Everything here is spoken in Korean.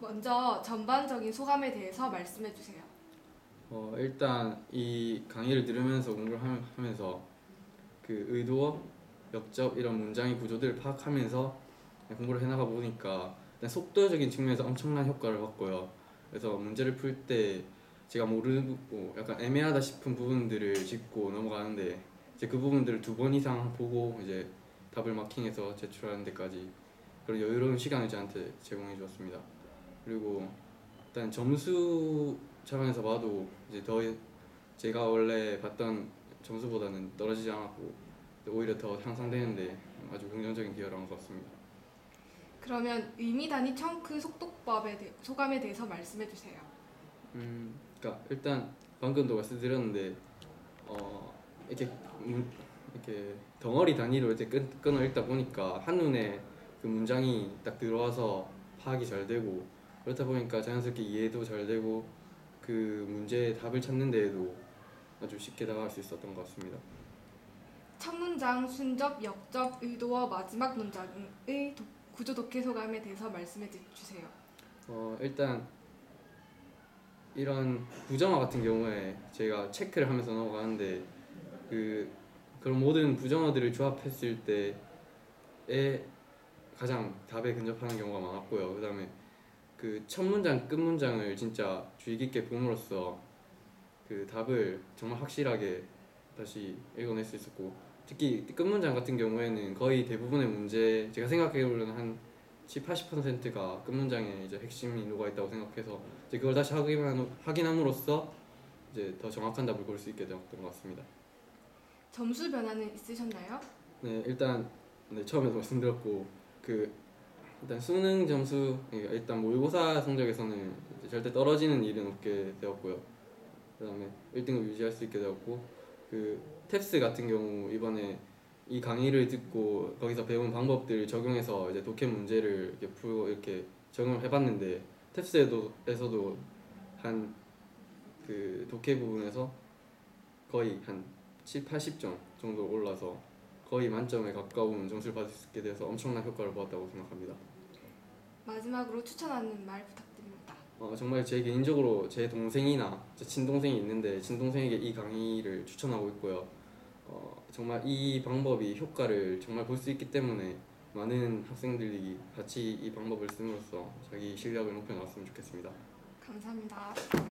먼저 전반적인 소감에 대해서 말씀해 주세요. 어, 일단 이 강의를 들으면서 공부를 함- 하면서 그 의도어, 역접 이런 문장의 구조들을 파악하면서 공부를 해나가 보니까 일단 속도적인 측면에서 엄청난 효과를 봤고요. 그래서 문제를 풀 때 제가 모르고 약간 애매하다 싶은 부분들을 짚고 넘어가는데 이제 그 부분들을 두 번 이상 보고 이제 답을 마킹해서 제출하는 데까지 그런 여유로운 시간을 저한테 제공해 주었습니다. 그리고 일단 점수 차원에서 봐도 이제 더 제가 원래 봤던 점수보다는 떨어지지 않았고 오히려 더 향상되는데 아주 긍정적인 기여를 한 것 같습니다. 그러면 의미 단위 청크 속독법에 대, 소감에 대해서 말씀해 주세요. 음, 그러니까 일단 방금도 말씀드렸는데 어 이렇게 문, 이렇게 덩어리 단위로 이렇게 끊, 끊어 읽다 보니까 한 눈에 그 문장이 딱 들어와서 파악이 잘 되고 그렇다 보니까 자연스럽게 이해도 잘 되고 그 문제의 답을 찾는 데에도 아주 쉽게 다가갈 수 있었던 것 같습니다. 첫 문장, 순접, 역접, 의도어, 마지막 문장의 도- 구조 독해 소감에 대해서 말씀해 주- 주세요. 어 일단 이런 부정어 같은 경우에 제가 체크를 하면서 넘어가는데 그 그런 모든 부정어들을 조합했을 때에 가장 답에 근접하는 경우가 많았고요. 그다음에 그 첫 문장 끝 문장을 진짜 주의 깊게 봄으로써 그 답을 정말 확실하게 다시 읽어낼 수 있었고 특히 끝 문장 같은 경우에는 거의 대부분의 문제 제가 생각해보면 한 7, 80%가 끝 문장에 이제 핵심이 녹아 있다고 생각해서 이제 그걸 다시 확인함, 확인함으로써 이제 더 정확한 답을 고를 수 있게 되었던 것 같습니다. 점수 변화는 있으셨나요? 네 일단 네, 처음에도 말씀드렸고 그 일단 수능 점수 그러니까 일단 모의고사 성적에서는 절대 떨어지는 일은 없게 되었고요. 그다음에 1등급 유지할 수 있게 되었고 그 탭스 같은 경우 이번에 이 강의를 듣고 거기서 배운 방법들을 적용해서 이제 독해 문제를 이렇게 풀고 이렇게 적용을 해봤는데 탭스에도 에서도 한 그 독해 부분에서 거의 한 7, 80점 정도 올라서 거의 만점에 가까운 점수를 받을 수 있게 돼서 엄청난 효과를 보았다고 생각합니다. 마지막으로 추천하는 말 부탁드립니다. 어, 정말 제 개인적으로 제 동생이나 제 친동생이 있는데 친동생에게 이 강의를 추천하고 있고요. 어, 정말 이 방법이 효과를 정말 볼 수 있기 때문에 많은 학생들이 같이 이 방법을 씀으로써 자기 실력을 높여 나갔으면 좋겠습니다. 감사합니다.